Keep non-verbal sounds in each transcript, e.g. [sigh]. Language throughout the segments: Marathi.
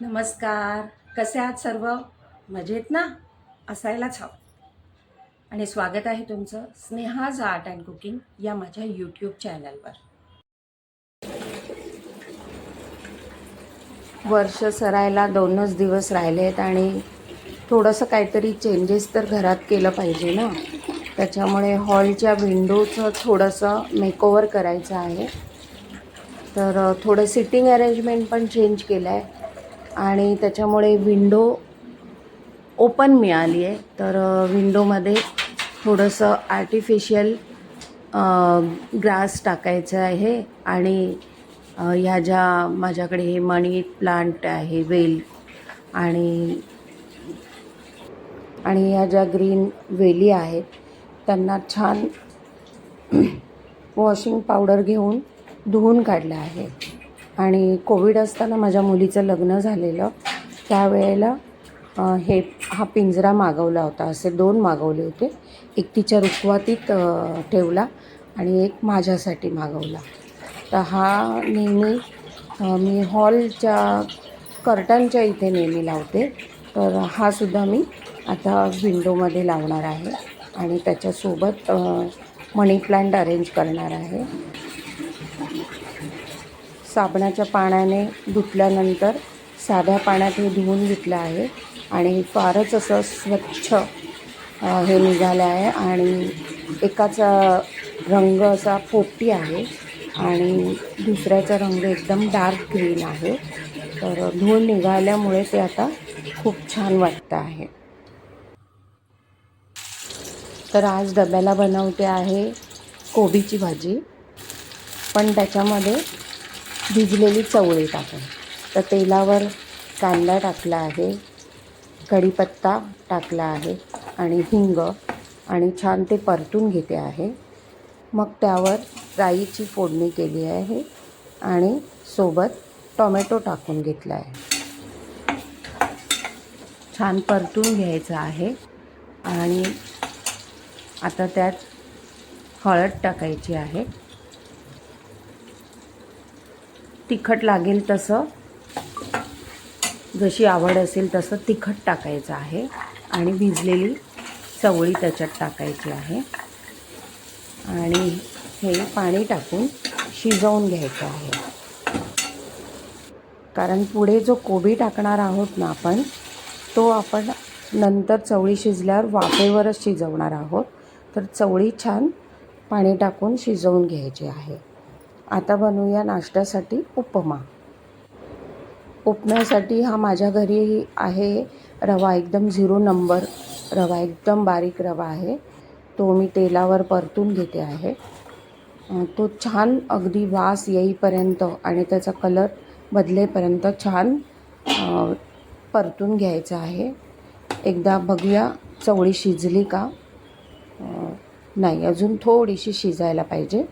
नमस्कार. कसे आहात सर्व? मजेत ना? असायलाच हवं. आणि स्वागत आहे तुमचं स्नेहाज आर्ट अँड कुकिंग या माझ्या यूट्यूब चॅनलवर वर्ष सरायला दोनच दिवस राहिले आहेत आणि थोडंसं काहीतरी चेंजेस तर घरात केलं पाहिजे ना? त्याच्यामुळे हॉलच्या विंडोचं थोडंसं मेकओवर करायचं आहे. तर थोडं सिटिंग अरेंजमेंट पण चेंज केलं आहे आणि त्याच्यामुळे विंडो ओपन मिळाली आहे. तर विंडोमध्ये थोडंसं आर्टिफिशियल ग्रास टाकायचं आहे आणि ह्या ज्या माझ्याकडे हे मनी प्लांट आहे वेल आणि आणि ह्या ज्या ग्रीन वेली आहेत त्यांना छान [clears throat] वॉशिंग पावडर घेऊन धुवून काढलं आहे. आणि कोविड असताना माझ्या मुलीचं लग्न झालेलं. त्यावेळेला हे हा पिंजरा मागवला होता. असे दोन मागवले होते. एक तिच्या रुखवातीत ठेवला आणि एक माझ्यासाठी मागवला. तर हा नेहमी मी हॉलच्या कर्टनच्या इथे नेहमी लावते. तर हा सुद्धा मी आता विंडोमध्ये लावणार आहे आणि त्याच्यासोबत मनी प्लांट अरेंज करणार आहे. साबणाच्या पाण्याने धुतल्यानंतर साध्या पाण्यात हे धुवून घेतलं आहे. आणि फारच असं स्वच्छ हे निघालं आहे. आणि एकाचा रंग असा पोपटी आहे. आणि दुसऱ्याचा रंग एकदम डार्क ग्रीन आहे. तर धुवून निघाल्यामुळे ते आता खूप छान वाटतं आहे. तर आज डब्याला बनवते आहे कोबीची भाजी. पण त्याच्यामध्ये भिजलेली चवळी टाकून. तर तेलावर कांदा टाकला आहे कढीपत्ता टाकला आहे आणि हिंग आणि छान ते परतून घेते आहे. मग त्यावर राईची फोडणी केली आहे आणि सोबत टोमॅटो टाकून घेतला आहे. छान परतून घ्यायचं आहे आणि आता त्यात हळद टाकायची आहे. तिखट लागेल तसं. जशी आवड असेल तसं तिखट टाकायचं आहे. आणि भिजलेली चवळी त्याच्यात टाकायची आहे. आणि हे पाणी टाकून शिजवून घ्यायचं आहे. कारण पुढे जो कोबी टाकणार आहोत ना आपण तो आपण नंतर चवळी शिजल्यावर वाफेवरच शिजवणार आहोत. तर चवळी छान पाणी टाकून शिजवून घ्यायची आहे. आता बनवूया नाश्त्यासाठी उपमा. उपम्यासाठी हा माझ्या घरी आहे रवा एकदम झिरो नंबर रवा एकदम बारीक रवा आहे. तो मी तेलावर परतून घेते आहे. तो छान अगदी वास येईपर्यंत आणि त्याचा कलर बदलेपर्यंत छान परतून घ्यायचा आहे. एकदा बघूया चवळी शिजली का? नाही अजून थोडीशी शिजायला पाहिजे.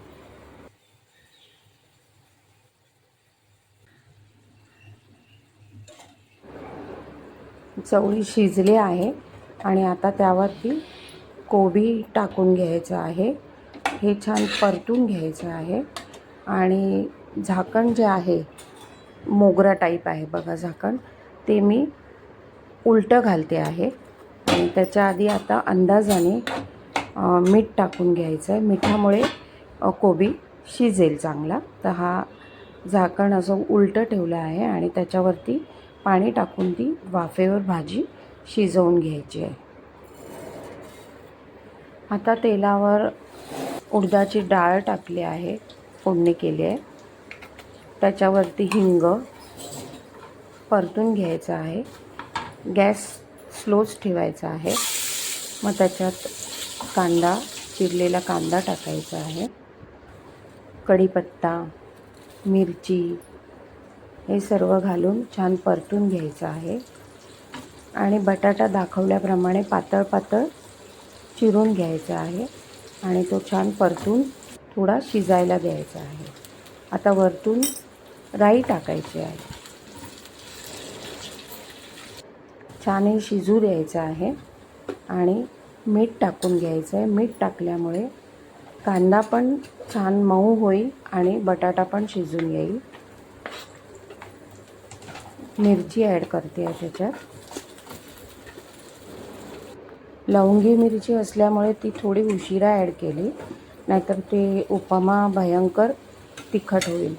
चवळी शिजली आहे आणि आता त्यावरती कोबी टाकून घ्यायचं आहे. हे छान परतून घ्यायचं आहे. आणि झाकण जे आहे मोगरा टाईप आहे बघा झाकण ते मी उलटं घालते आहे. आणि त्याच्या आधी आता अंदाजाने मीठ टाकून घ्यायचं आहे. मिठामुळे कोबी शिजेल चांगला. तर हा झाकण असं उलटं ठेवलं आहे आणि त्याच्यावरती पाणी टाकून ती वाफेवर भाजी शिजवून घ्यायची आहे. आता तेलावर उडदाची डाळ टाकली आहे फोडणी केली आहे. त्याच्यावरती हिंग परतून घ्यायचं आहे. गॅस स्लोच ठेवायचा आहे. मग त्याच्यात कांदा चिरलेला कांदा टाकायचा आहे. कढीपत्ता मिरची हे सर्व घालून छान परतून घ्यायचं आहे. आणि बटाटा दाखवल्याप्रमाणे पातळ पातळ चिरून घ्यायचा आहे. आणि तो छान परतून थोडा शिजायला द्यायचा आहे. आता वरतून राई टाकायची आहे. छान हे शिजू द्यायचं आहे. आणि मीठ टाकून घ्यायचं आहे. मीठ टाकल्यामुळे कांदा पण छान मऊ होईल आणि बटाटा पण शिजून येईल. मिरची ॲड करते आहे त्याच्यात. लवंगी मिरची असल्यामुळे ती थोडी उशिरा ॲड केली नाहीतर ते उपमा भयंकर तिखट होईल.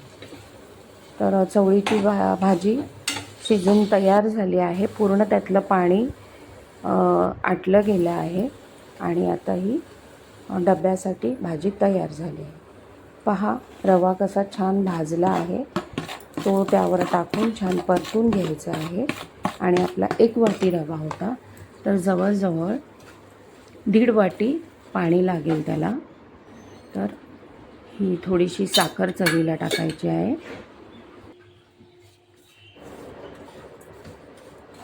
तर चवळीची भा भाजी शिजून तयार झाली आहे. पूर्ण त्यातलं पाणी आटलं गेलं आहे आणि आता ही डब्यासाठी भाजी तयार झाली आहे. पहा रवा कसा छान भाजला आहे. तो त्यावर टाकून छान परतून घ्यायचा आहे. आणि आपला एक वाटी रवा होता. तर जवळजवळ दीड वाटी पाणी लागेल त्याला. तर ही थोडीशी साखर चवीला टाकायची आहे.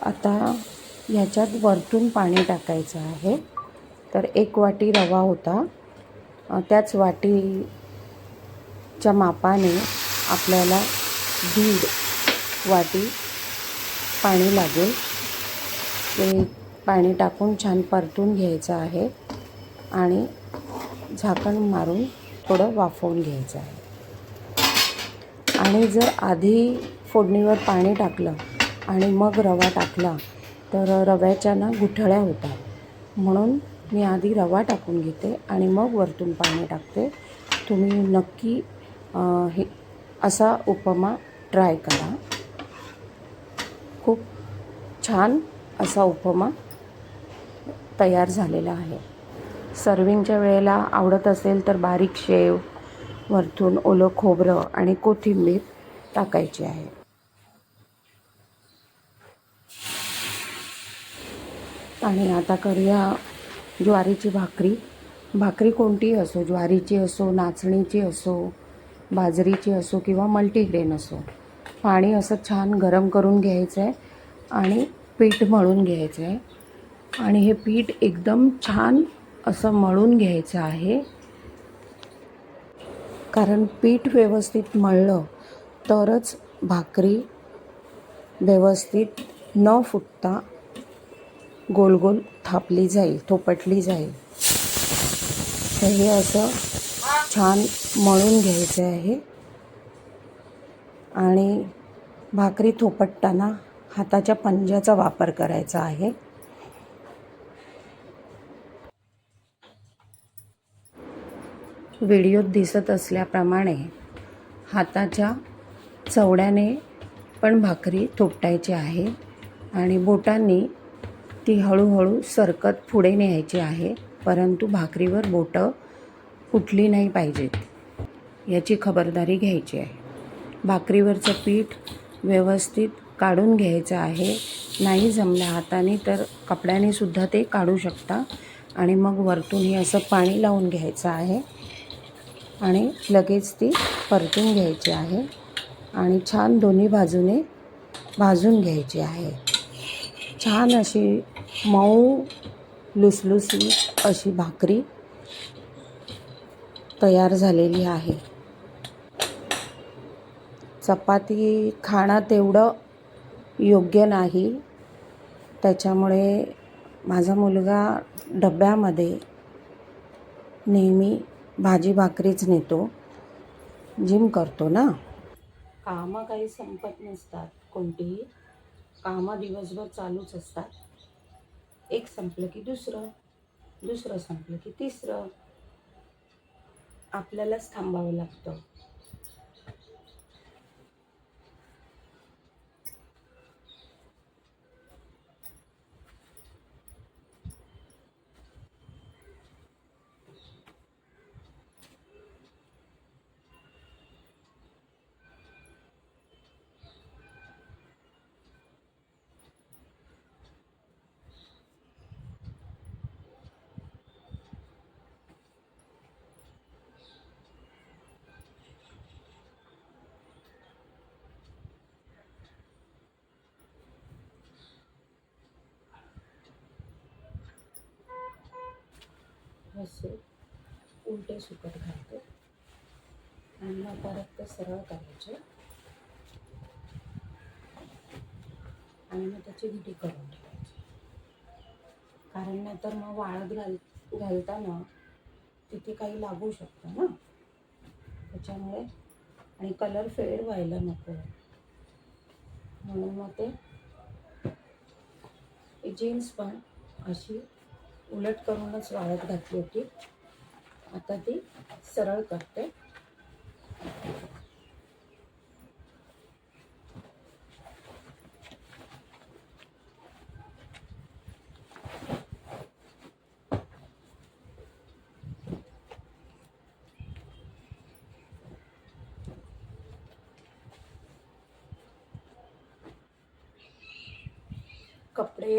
आता ह्याच्यात वरतून पाणी टाकायचं आहे. तर एक वाटी रवा होता. त्याच वाटीच्या मापाने आपल्याला दीड वाटी पाणी लागेल. ते पाणी टाकून छान परतून घ्यायचं आहे आणि झाकण मारून थोडं वाफवून घ्यायचं आहे. आणि जर आधी फोडणीवर पाणी टाकलं आणि मग रवा टाकला तर रव्याच्या ना गुठळ्या होतात. म्हणून मी आधी रवा टाकून घेते आणि मग वरतून पाणी टाकते. तुम्ही नक्की हे असा उपमा ट्राय करा. खूप छान असा उपमा तयार झालेला आहे. सर्विंगच्या वेळेला आवडत असेल तर बारीक शेव वरतून ओलं खोबरं आणि कोथिंबीर टाकायची आहे. आणि आता करूया ज्वारीची भाकरी. भाकरी कोणतीही असो? ज्वारीची असो नाचणीची असो बाजरीची असो किंवा मल्टीग्रेन असो पाणी असं छान गरम करून घ्यायचं आहे आणि पीठ मळून घ्यायचं आहे आणि हे पीठ एकदम छान असं मळून घ्यायचं आहे. कारण पीठ व्यवस्थित मळलं तरच भाकरी व्यवस्थित न फुटता गोल गोल थापली जाईल थोपटली जाईल. तर हे असं छान मळून घ्यायचे आहे. आणि भाकरी थोपटताना हाताच्या पंजाचा वापर करायचा आहे. व्हिडिओत दिसत असल्याप्रमाणे हाताच्या चवड्याने पण भाकरी थोपटायची आहे आणि बोटांनी ती हळूहळू सरकत पुढे न्यायची आहे. परंतु भाकरीवर बोटं फुटली नाही पाहिजेत. याची खबरदारी घ्यायची आहे. भाकरीवरचं पीठ व्यवस्थित काढून घ्यायचं आहे. नाही जमलं हाताने तर कपड्याने सुद्धा ते काढू शकता. आणि मग वरतून हे असं पाणी लावून घ्यायचं आहे. आणि लगेच ती परतून घ्यायची आहे. आणि छान दोन्ही बाजूने भाजून घ्यायची आहे. छान अशी मऊ लुसलुसी अशी भाकरी तयार झालेली आहे. चपाती खाणं तेवढं योग्य नाही. त्याच्यामुळे माझा मुलगा डब्यामध्ये नेहमी भाजी भाकरीच नेतो. जिम करतो ना? कामं काही संपत नसतात. कोणतीही कामं दिवसभर चालूच असतात. एक संपलं की दुसरं दुसरं संपलं की तिसरं. आपल्यालाच थांबावं लागतं. असे उलटे सुकट घालते. आणि मग परत ते सरळ करायचे. आणि मग त्याची विटी करून ठेवायची. कारण नाहीतर मग वाळत घाल घालताना तिथे काही लागू शकतं ना. त्याच्यामुळे आणि कलर फेड व्हायला नको. म्हणून मग ते जीन्स पण अशी उलट करूनच वाळत घातली होती. आता ती सरळ करते. कपडे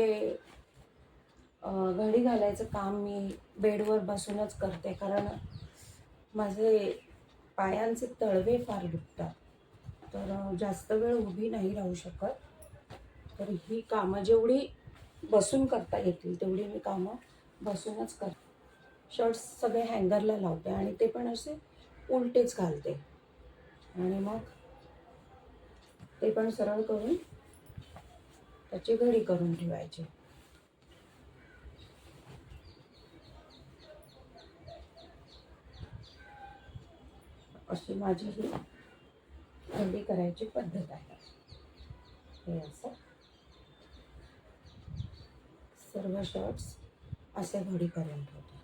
घडी घालायचं काम मी बेडवर बसूनच करते कारण माझे पायांचे तळवे फार दुखतात. तर जास्त वेळ उभी नाही राहू शकत. तर ही कामं जेवढी बसून करता येतील तेवढी मी कामं बसूनच करते शर्ट्स सगळे हँगरला लावते आणि ते पण असे उलटेच घालते. आणि मग ते पण सरळ करून त्याची घडी करून ठेवायची. अशी माझी ही थंडी करायची पद्धत आहे. हे असं. सर्व शर्ट्स असे घडी करून ठेवते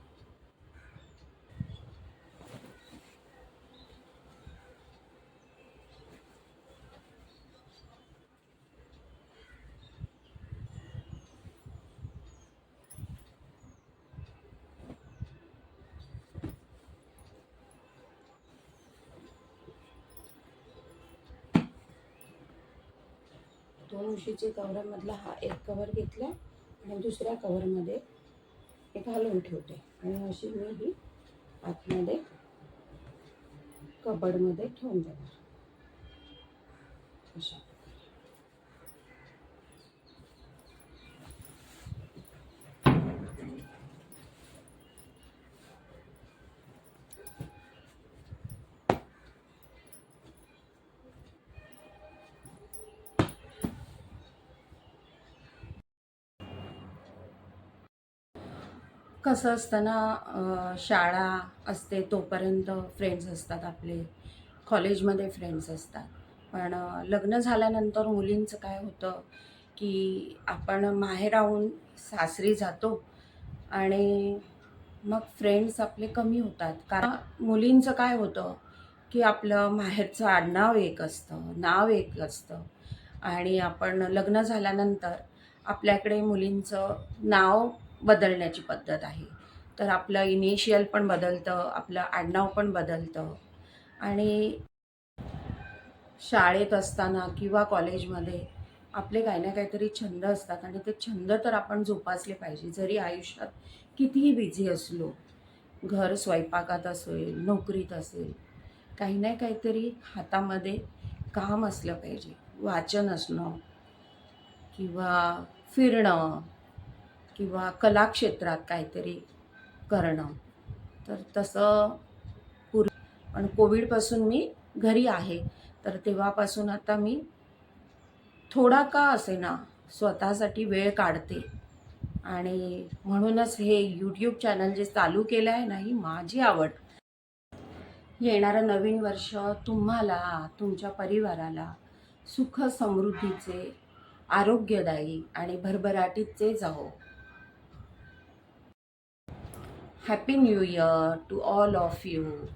दोन उशीचे कवरमधला हा एक कवर घेतला आणि दुसऱ्या कवरमध्ये हे घालून ठेवते. आणि अशी मी ही आतमध्ये कबडमध्ये ठेवून देणार. अशा. कसं असतं ना शाळा असते तोपर्यंत फ्रेंड्स असतात आपले. कॉलेजमध्ये फ्रेंड्स असतात. पण लग्न झाल्यानंतर मुलींचं काय होतं की आपण माहेराहून सासरी जातो आणि मग फ्रेंड्स आपले कमी होतात. कारण मुलींचं काय होतं की आपलं माहेरचं आडनाव एक असतं नाव एक असतं. आणि आपण लग्न झाल्यानंतर आपल्याकडे मुलींचं नाव बदलण्याची पद्धत आहे. तर आपलं इनिशियल पण बदलतं आपलं आडनाव पण बदलतं. आणि शाळेत असताना किंवा कॉलेजमध्ये आपले काही ना काहीतरी छंद असतात आणि ते छंद तर आपण जोपासले पाहिजे. जरी आयुष्यात कितीही बिझी असलो घर स्वयंपाकात असेल नोकरीत असेल काही ना काहीतरी हातामध्ये काम असलं पाहिजे. वाचन असणं किंवा फिरणं किंवा कलाक्षेत्रात काहीतरी करणं. तर तसं पूर् पण कोविडपासून मी घरी आहे. तर तेव्हापासून आता मी थोडा का असे ना स्वतःसाठी वेळ काढते. आणि म्हणूनच हे यूट्यूब चॅनल जे चालू केलं आहे ना ही माझी आवड. येणारं नवीन वर्ष तुम्हाला तुमच्या परिवाराला सुख समृद्धीचे आरोग्यदायी आणि भरभराटीचे जावो. Happy New Year to all of you.